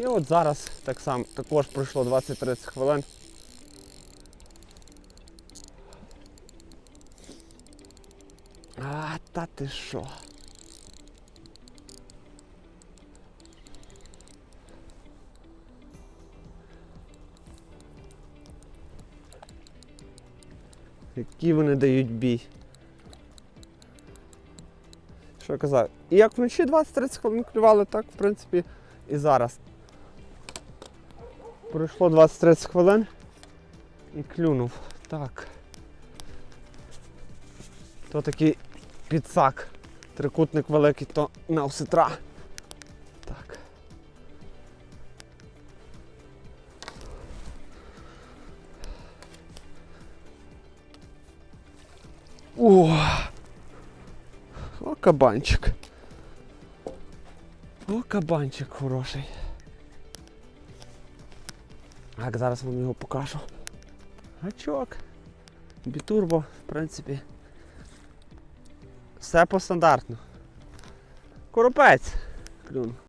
І от зараз так само також пройшло 20-30 хвилин. А, та ти що? Які вони дають бій. Що я казав? І як вночі 20-30 хвилин клювали, так в принципі і зараз. Пройшло 20-30 хвилин і клюнув. Так. То такий підсак. Трикутник великий, то на осетра. Так. О! О, кабанчик. О, кабанчик хороший. Так, зараз вам його покажу. Гачок. Бітурбо, в принципі. Все по стандартно. Коропець. Клюн.